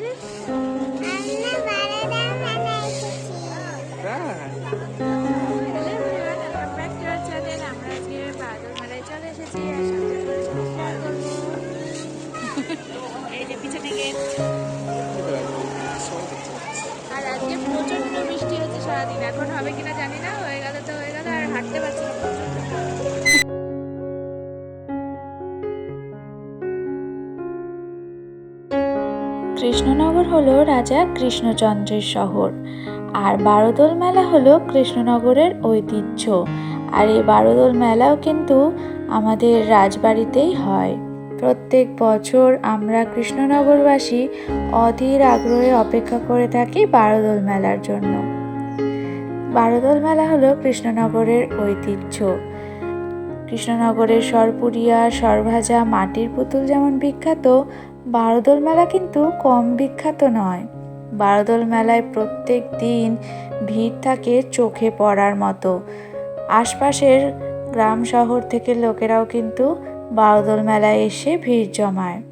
This Krishnanagar হলো রাজা কৃষ্ণচন্দ্রের শহর, আর বারোদোল মেলা হলো কৃষ্ণনগরের ঐতিহ্য, আর এই বারোদোল মেলাও কিন্তু আমাদের রাজবাড়িতেই হয়। প্রত্যেক বছর আমরা কৃষ্ণনগরবাসী অধীর আগ্রহে অপেক্ষা করে থাকি বারোদোল মেলার জন্য। বারোদোল মেলা হলো কৃষ্ণনগরের ঐতিহ্য। কৃষ্ণনগরের সরপুরিয়া সরভাজা, মাটির পুতুল যেমন বিখ্যাত বারোদোল মেলা কিন্তু কম বিখ্যাত নয়। বারোদোল মেলায় প্রত্যেক দিন ভিড় থাকে চোখে পড়ার মতো। আশপাশের গ্রাম শহর থেকে লোকেরাও কিন্তু বারোদোল মেলায় এসে ভিড় জমায়।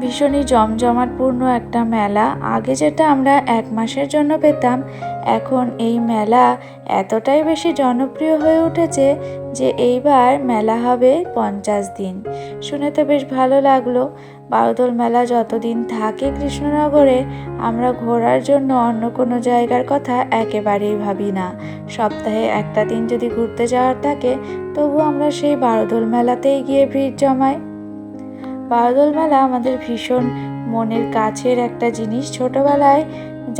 ভীষণই জমজমাটপূর্ণ একটা মেলা। আগে যেটা আমরা এক মাসের জন্য পেতাম এখন এই মেলা এতটাই বেশি জনপ্রিয় হয়ে উঠেছে যে এইবার মেলা হবে পঞ্চাশ দিন। শুনে তো বেশ ভালো লাগল। বারোদোল মেলা যতদিন থাকে কৃষ্ণনগরে, আমরা ঘোরার জন্য অন্য কোনো জায়গার কথা একেবারেই ভাবি না। সপ্তাহে একটা দিন যদি ঘুরতে যাওয়ার থাকে, তবু আমরা সেই বারোদোল মেলাতেই গিয়ে ভিড় জমাই। বারোদোল মেলা আমাদের ভীষণ মনের কাছের একটা জিনিস ছোটবেলায়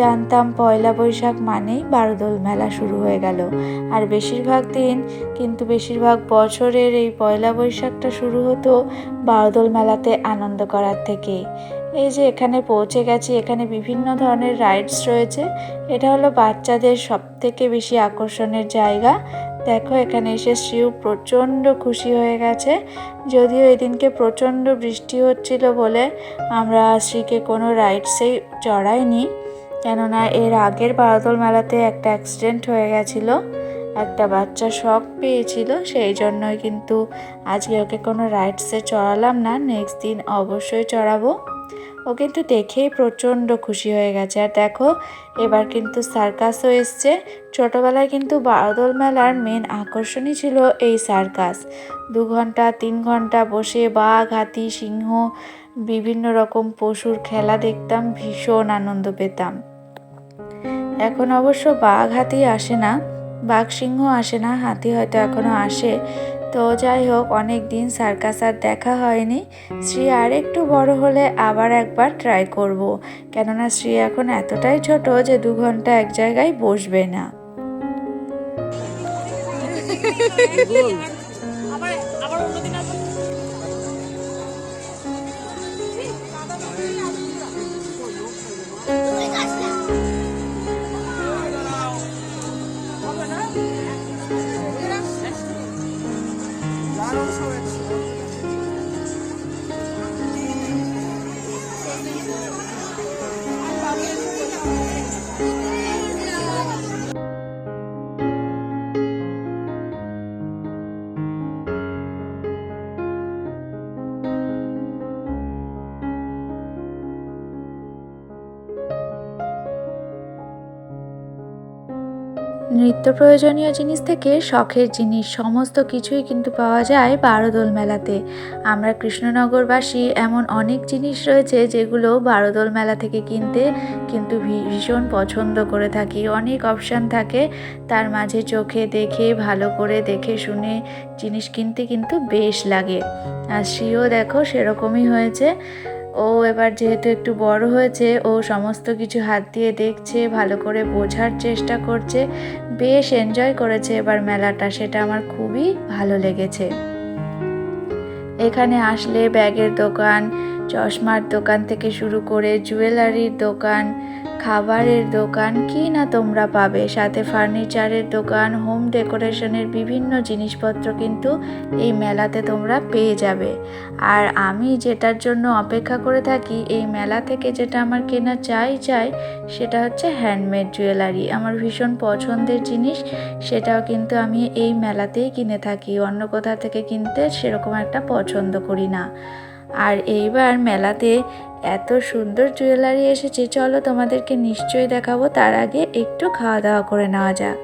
জানতাম পয়লা বৈশাখ মানেই বারোদোল মেলা শুরু হয়ে গেল। আর বেশিরভাগ দিন, কিন্তু বেশিরভাগ বছরের এই পয়লা বৈশাখটা শুরু হতো বারোদোল মেলাতে আনন্দ করার থেকেই এই যে এখানে পৌঁছে গেছি, এখানে বিভিন্ন ধরনের রাইডস রয়েছে। এটা হলো বাচ্চাদের সব থেকে বেশি আকর্ষণের জায়গা। দেখো, এখানে এসে শ্রীও প্রচণ্ড খুশি হয়ে গেছে। যদিও এদিনকে প্রচণ্ড বৃষ্টি হচ্ছিল বলে আমরা শ্রীকে কোনো রাইডসেই চড়াইনি। কেননা এর আগের বারোদল মেলাতে একটা অ্যাক্সিডেন্ট হয়ে গেছিল, একটা বাচ্চা শখ পেয়েছিল, সেই জন্যই কিন্তু আজকে ওকে কোনো রাইডসে চড়ালাম না, নেক্সট দিন অবশ্যই চড়াবো। ও কিন্তু দেখেই প্রচণ্ড খুশি হয়ে গেছে। আর দেখো, এবার কিন্তু সার্কাসও এসছে। ছোটোবেলায় কিন্তু বারদল মেলার মেন আকর্ষণই ছিল এই সার্কাস। দু ঘণ্টা, তিন ঘণ্টা বসে বাঘ, হাতি, সিংহ, বিভিন্ন রকম পশুর খেলা দেখতাম, ভীষণ আনন্দ পেতাম। এখন অবশ্য বাঘ, হাতি আসে না। বাঘ, সিংহ আসে না, হাতি হয়তো এখনও আসে। তো যাই হোক অনেক দিন সার্কাস আর দেখা হয়নি শ্রী আর একটু বড় হলে আবার একবার ট্রাই করব। কেননা শ্রী এখন এতটাই ছোট যে দু ঘণ্টা এক জায়গায় বসবে না নিত্য প্রয়োজনীয় জিনিস থেকে শখের জিনিস, সমস্ত কিছুই কিন্তু পাওয়া যায় বারোদোল মেলাতে। আমরা কৃষ্ণনগরবাসী এমন অনেক জিনিস রয়েছে যেগুলো বারোদোল মেলা থেকে কিনতে কিন্তু ভীষণ পছন্দ করে থাকি। অনেক অপশান থাকে, তার মাঝে চোখে দেখে, ভালো করে দেখে শুনে জিনিস কিনতে কিন্তু বেশ লাগে। আর শ্রীও দেখো সেরকমই হয়েছে। ও এবার যেহেতু একটু বড় হয়েছে, ও সমস্ত কিছু হাত দিয়ে দেখছে, ভালো করে বোঝার চেষ্টা করছে, বেশ এনজয় করেছে এবার মেলাটা, সেটা আমার খুবই ভালো লেগেছে। এখানে আসলে ব্যাগের দোকান, চশমার দোকান থেকে শুরু করে জুয়েলারির দোকান খাবারের দোকান কি না তোমরা পাবে? সাথে ফার্নিচারের দোকান, হোম ডেকোরেশনের বিভিন্ন জিনিসপত্র কিন্তু এই মেলাতে তোমরা পেয়ে যাবে। আর আমি যেটার জন্য অপেক্ষা করে থাকি, এই মেলা থেকে যেটা আমার কেনা চাই চাই, সেটা হচ্ছে হ্যান্ডমেড জুয়েলারি। আমার ভীষণ পছন্দের জিনিস, সেটাও কিন্তু আমি এই মেলাতেই কিনে থাকি। অন্য কোথা থেকে কিনতে সেরকম একটা পছন্দ করি না। আর এইবার মেলাতে এত সুন্দর জুয়েলারি এসেছে, চলো তোমাদেরকে নিশ্চয়ই দেখাবো, তার আগে একটু খাওয়া দাওয়া করে নেওয়া যাক।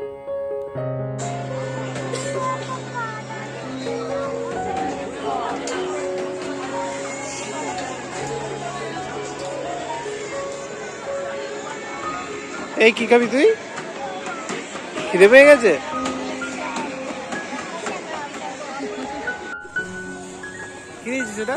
এই, কি খাবি তুই? খিদে পেয়ে গেছে? কি এটা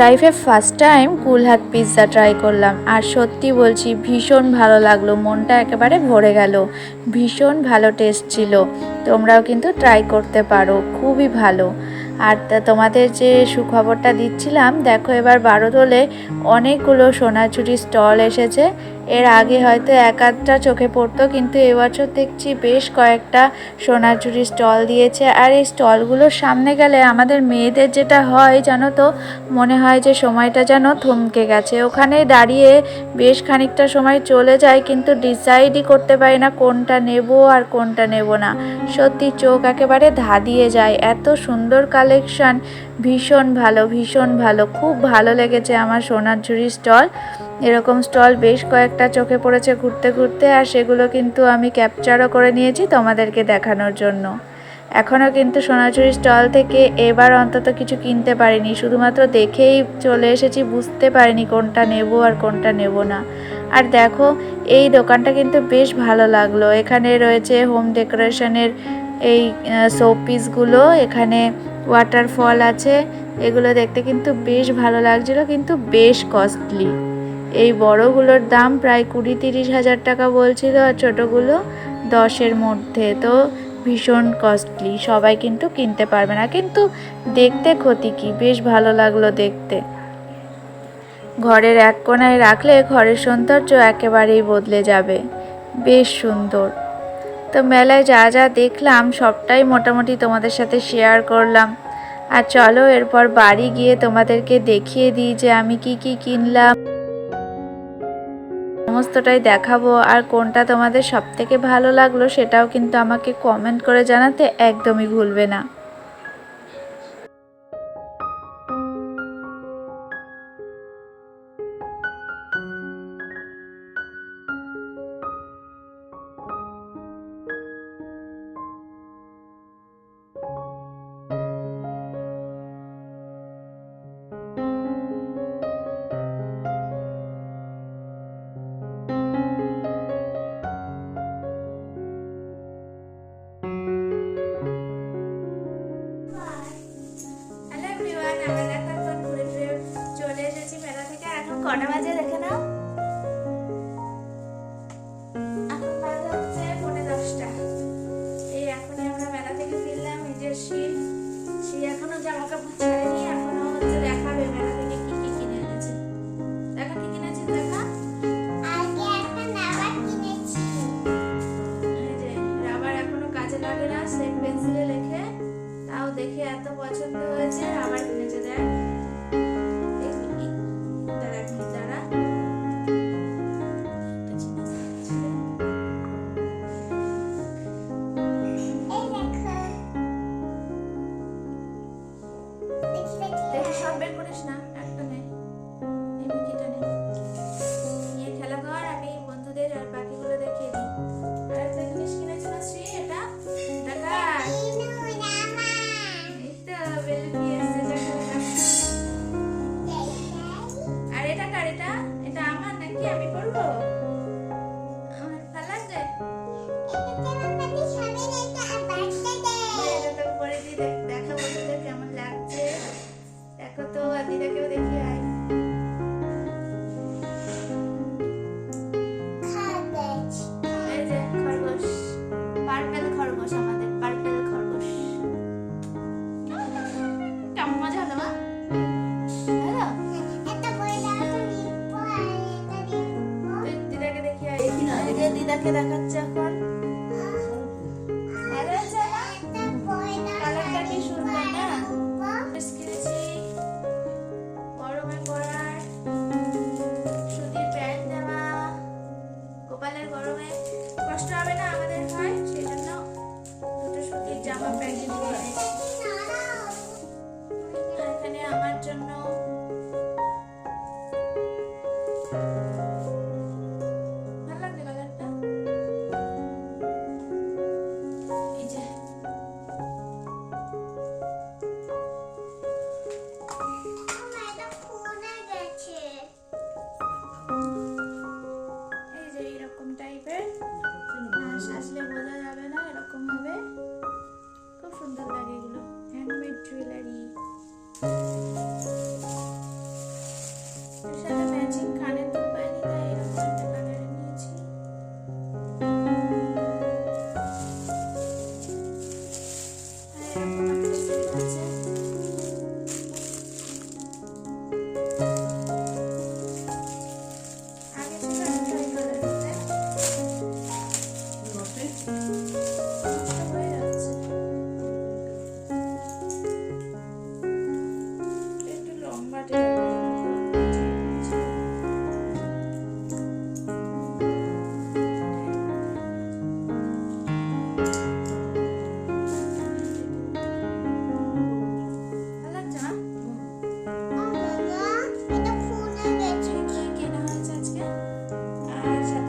লাইফে first time kulhad pizza try করলাম। আর সত্যি বলছি, ভীষণ ভালো লাগল। মনটা একেবারে ভরে গেল। ভীষণ ভালো টেস্ট ছিল। তোমরাও কিন্তু ট্রাই করতে পারো। খুবই ভালো। আর তোমাদের যে সুখবরটা দিচ্ছিলাম, দেখো এবার বারোদোলে অনেকগুলো সোনাচুরি স্টল এসেছে। এর আগে হয়তো এক আধটা চোখে পড়তো, কিন্তু এবছর দেখছি বেশ কয়েকটা সোনাঝুরি স্টল দিয়েছে। আর এই স্টলগুলোর সামনে গেলে আমাদের মেয়েদের যেটা হয় জানো তো, মনে হয় যে সময়টা যেন থমকে গেছে। ওখানে দাঁড়িয়ে বেশ খানিকটা সময় চলে যায়, কিন্তু ডিসাইডই করতে পারি না কোনটা নেব আর কোনটা নেব না। সত্যি চোখ একেবারে ধাঁধিয়ে যায়। এত সুন্দর কালেকশন, ভীষণ ভালো ভীষণ ভালো। খুব ভালো লেগেছে আমার সোনার ঝুড়ি স্টল। এরকম স্টল বেশ কয়েকটা চোখে পড়েছে ঘুরতে ঘুরতে, আর সেগুলো কিন্তু আমি ক্যাপচারও করে নিয়েছি তোমাদেরকে দেখানোর জন্য। এখনও কিন্তু সোনাঝুরি স্টল থেকে এবার অন্তত কিছু কিনতে পারিনি, শুধুমাত্র দেখেই চলে এসেছি, বুঝতে পারিনি কোনটা নেব আর কোনটা নেব না। আর দেখো, এই দোকানটা কিন্তু বেশ ভালো লাগল। এখানে রয়েছে হোম ডেকোরেশনের এই শোপিসগুলো এখানে ওয়াটারফল আছে, এগুলো দেখতে কিন্তু বেশ ভালো লাগছিল, কিন্তু বেশ কস্টলি এই বড়গুলোর দাম প্রায় কুড়ি তিরিশ হাজার টাকা বলছিল আর ছোটোগুলো দশের মধ্যে। তো ভীষণ কস্টলি সবাই কিন্তু কিনতে পারবে না। কিন্তু দেখতে ক্ষতি কি? বেশ ভালো লাগল দেখতে। ঘরের এক কোনায় রাখলে ঘরের সৌন্দর্য একেবারেই বদলে যাবে। বেশ সুন্দর। তো মেলায় যা যা দেখলাম, সবটাই মোটামুটি তোমাদের সাথে শেয়ার করলাম। আর চলো এরপর বাড়ি গিয়ে তোমাদেরকে দেখিয়ে দিই যে আমি কি কি কিনলাম। সমস্তটাই দেখাবো আর কোনটা তোমাদের সবথেকে ভালো লাগল সেটাও কিন্তু আমাকে কমেন্ট করে জানাতে একদমই ভুলবে না। দিদাকে দেখাচ্ছে আর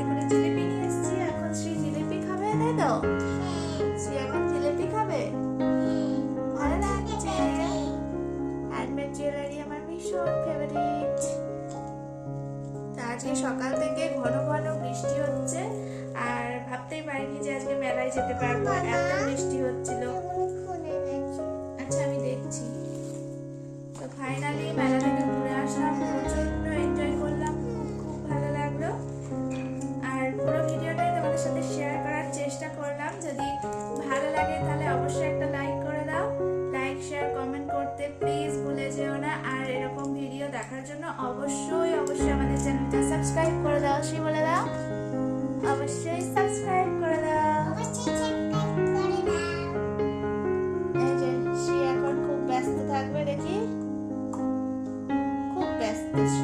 আচ্ছা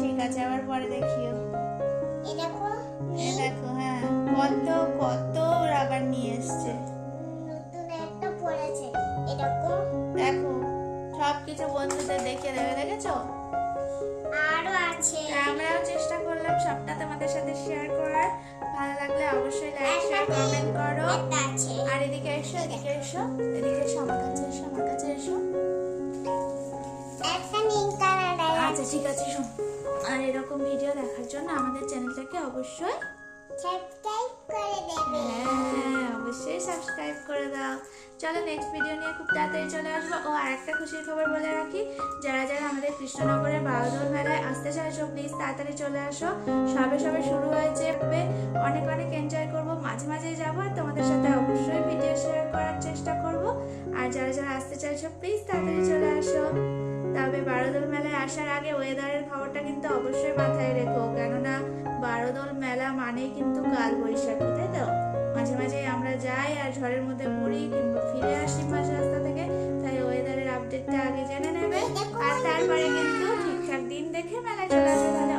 ঠিক আছে, আবার পরে দেখিও। এরকম দেখো হ্যাঁ কত কত রাবার নিয়ে এসছে। নতুন দেখো সব কিছু বন্ধুদের দেখে দেবে, দেখেছ? আরও আমরাও চেষ্টা করলাম সবটা তোমাদের সাথে শেয়ার করার। ভালো লাগলে অবশ্যই লাইক শেয়ার কমেন্ট করো। আর এদিকে এসো এদিকে এসো এদিকে এসো আমার কাছে এসো আমার কাছে এসো। আচ্ছা ঠিক আছে শোন। আর এরকম ভিডিও দেখার জন্য আমাদের চ্যানেলটাকে অবশ্যই সাবস্ক্রাইব করে দেবে। হ্যাঁ অবশ্যই সাবস্ক্রাইব করে দাও। চলো নেক্সট ভিডিও নিয়ে খুব তাড়াতাড়ি চলে আসব। ও, আরেকটা খুশির খবর বলে রাখি। যারা যারা আমাদের কৃষ্ণনগরের বারোদল মেলায় আসতে চাইছো প্লিজ তাড়াতাড়ি চলে আসো। সবে সবে শুরু হয়েছে। অনেক অনেক এনজয় করব। মাঝে মাঝে যাব আর তোমাদের সাথে অবশ্যই ভিডিও শেয়ার করার চেষ্টা করব। আর যারা যারা আসতে চাইছো প্লিজ তাড়াতাড়ি চলে আসো। তবে বারোদল মেলায় আসার আগে ওয়েদারের খবরটা কিন্তু অবশ্যই মাথায় রেখো। কেননা বারোদল মেলা মানেই কিন্তু কাল বৈশাখী তাই তো? মাঝে মাঝে আমরা যাই আর ঝড়ের মধ্যে পড়ি কিংবা ফিরে আসি মাঝ রাস্তা থেকে, তাই ওয়েদারের আপডেটটা আগে জেনে নেবে। আর তারপরে কিন্তু ঠিকঠাক দিন দেখে মেলায় চলে আসবে তাহলে